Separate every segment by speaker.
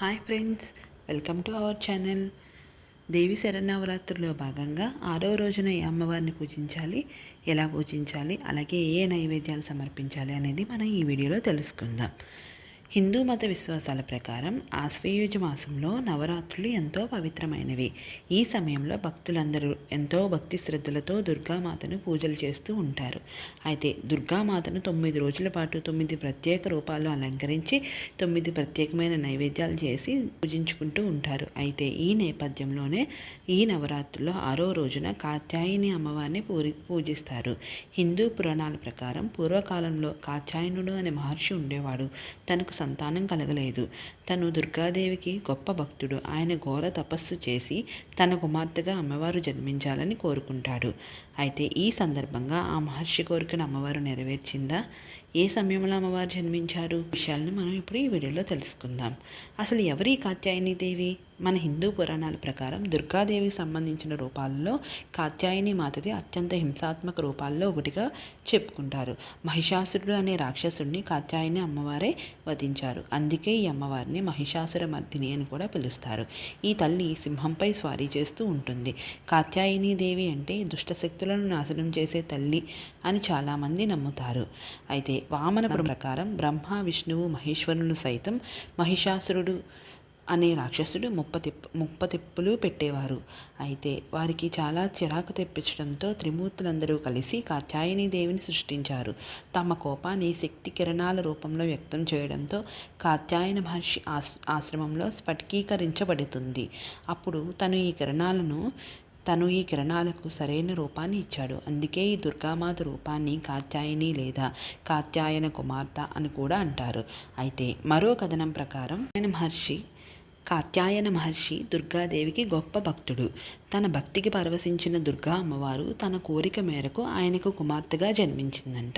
Speaker 1: Hi friends welcome to our channel. Devi శరణవరాత్రుల్లో భాగంగా ఆరో రోజున ఏ అమ్మవారిని పూజించాలి ఎలా పూజించాలి అలాగే ఏ నైవేద్యాలు సమర్పించాలి అనేది మనం ఈ వీడియోలో తెలుసుకుందాం. హిందూ మత విశ్వాసాల ప్రకారం ఆశ్వయుజ మాసంలో నవరాత్రులు ఎంతో పవిత్రమైనవి. ఈ సమయంలో భక్తులందరూ ఎంతో భక్తి శ్రద్ధలతో దుర్గామాతను పూజలు చేస్తూ ఉంటారు. అయితే దుర్గామాతను తొమ్మిది రోజుల పాటు తొమ్మిది ప్రత్యేక రూపాలు అలంకరించి తొమ్మిది ప్రత్యేకమైన నైవేద్యాలు చేసి పూజించుకుంటూ ఉంటారు. అయితే ఈ నేపథ్యంలోనే ఈ నవరాత్రుల్లో ఆరో రోజున కాత్యాయని అమ్మవారిని పూరి పూజిస్తారు. హిందూ పురాణాల ప్రకారం పూర్వకాలంలో కాత్యాయనుడు అనే మహర్షి ఉండేవాడు. తనకు సంతానం కలగలేదు. తను దుర్గాదేవికి గొప్ప భక్తుడు. ఆయన ఘోర తపస్సు చేసి తన కుమార్తెగా అమ్మవారు జన్మించాలని కోరుకుంటాడు. అయితే ఈ సందర్భంగా ఆ మహర్షి కోరికను అమ్మవారు నెరవేర్చిందా? ఏ సమయంలో అమ్మవారు జన్మించారు? విషయాలను మనం ఇప్పుడు ఈ వీడియోలో తెలుసుకుందాం. అసలు ఎవరి కాత్యాయని దేవి? మన హిందూ పురాణాల ప్రకారం దుర్గాదేవికి సంబంధించిన రూపాల్లో కాత్యాయని మాతది అత్యంత హింసాత్మక రూపాల్లో ఒకటిగా చెప్పుకుంటారు. మహిషాసురుడు అనే రాక్షసుడిని కాత్యాయని అమ్మవారే వధించారు. అందుకే ఈ అమ్మవారిని మహిషాసుర మర్దిని అని కూడా పిలుస్తారు. ఈ తల్లి సింహంపై స్వారీ చేస్తూ ఉంటుంది. కాత్యాయని దేవి అంటే దుష్టశక్తులను నాశనం చేసే తల్లి అని చాలామంది నమ్ముతారు. అయితే వామన ప్రకారం బ్రహ్మ విష్ణువు మహేశ్వరులు సైతం మహిషాసురుడు అనే రాక్షసుడు ముప్పతిప్పు ముప్పతిప్పులు పెట్టేవారు. అయితే వారికి చాలా చిరాకు తెప్పించడంతో త్రిమూర్తులందరూ కలిసి కాత్యాయని దేవిని సృష్టించారు. తమ కోపాన్ని శక్తి కిరణాల రూపంలో వ్యక్తం చేయడంతో కాత్యాయన మహర్షి ఆశ్ ఆశ్రమంలో స్ఫటికీకరించబడుతుంది. అప్పుడు తను ఈ కిరణాలను తను ఈ కిరణాలకు సరైన రూపాన్ని ఇచ్చాడు. అందుకే ఈ దుర్గామాత రూపాన్ని కాత్యాయని లేదా కాత్యాయన కుమార్తె అని కూడా అంటారు. అయితే మరో కథనం ప్రకారం ఆయన మహర్షి కాత్యాయన మహర్షి దుర్గాదేవికి గొప్ప భక్తుడు. తన భక్తికి పరవశించిన దుర్గా అమ్మవారు తన కోరిక మేరకు ఆయనకు కుమార్తెగా జన్మించిందంట.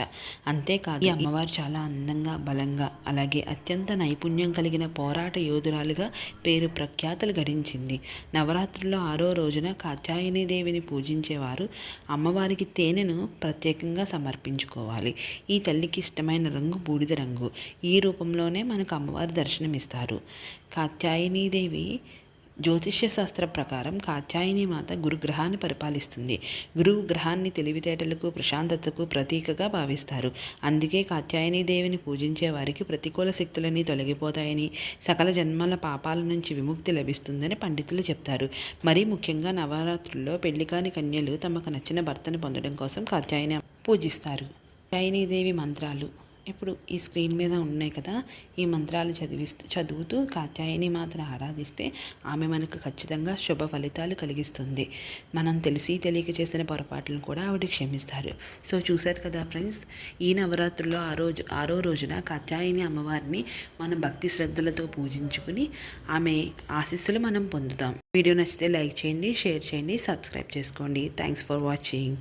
Speaker 1: అంతేకాదు ఈ అమ్మవారు చాలా అందంగా బలంగా అలాగే అత్యంత నైపుణ్యం కలిగిన పోరాట యోధురాలుగా పేరు ప్రఖ్యాతలు గడించింది. నవరాత్రుల్లో ఆరో రోజున కాత్యాయని దేవిని పూజించేవారు అమ్మవారికి తేనెను ప్రత్యేకంగా సమర్పించుకోవాలి. ఈ తల్లికి ఇష్టమైన రంగు బూడిద రంగు. ఈ రూపంలోనే మనకు అమ్మవారు దర్శనమిస్తారు. కాత్యాయని దేవి జ్యోతిష్య శాస్త్ర ప్రకారం కాత్యాయని మాత గురుగ్రహాన్ని పరిపాలిస్తుంది. గురువు గ్రహాన్ని తెలివితేటలకు ప్రశాంతతకు ప్రతీకగా భావిస్తారు. అందుకే కాత్యాయని దేవిని పూజించే వారికి ప్రతికూల శక్తులన్నీ తొలగిపోతాయని సకల జన్మల పాపాల నుంచి విముక్తి లభిస్తుందని పండితులు చెప్తారు. మరీ ముఖ్యంగా నవరాత్రుల్లో పెళ్ళికాని కన్యలు తమకు నచ్చిన భర్తను పొందడం కోసం కాత్యాయని పూజిస్తారు. కాత్యాయనీదేవి మంత్రాలు ఇప్పుడు ఈ స్క్రీన్ మీద ఉన్నాయి కదా ఈ మంత్రాలు చదివిస్తూ చదువుతూ కాత్యాయని మాత్రం ఆరాధిస్తే ఆమె మనకు ఖచ్చితంగా శుభ ఫలితాలు కలిగిస్తుంది. మనం తెలిసి తెలియక చేసిన పొరపాట్లను కూడా ఆవిడ క్షమిస్తారు. సో చూశారు కదా ఫ్రెండ్స్ ఈ నవరాత్రుల్లో ఆ రోజు ఆరో రోజున కాత్యాయని అమ్మవారిని మనం భక్తి శ్రద్ధలతో పూజించుకుని ఆమె ఆశీస్సులు మనం పొందుతాం. వీడియో నచ్చితే లైక్ చేయండి షేర్ చేయండి సబ్స్క్రైబ్ చేసుకోండి. Thanks for watching.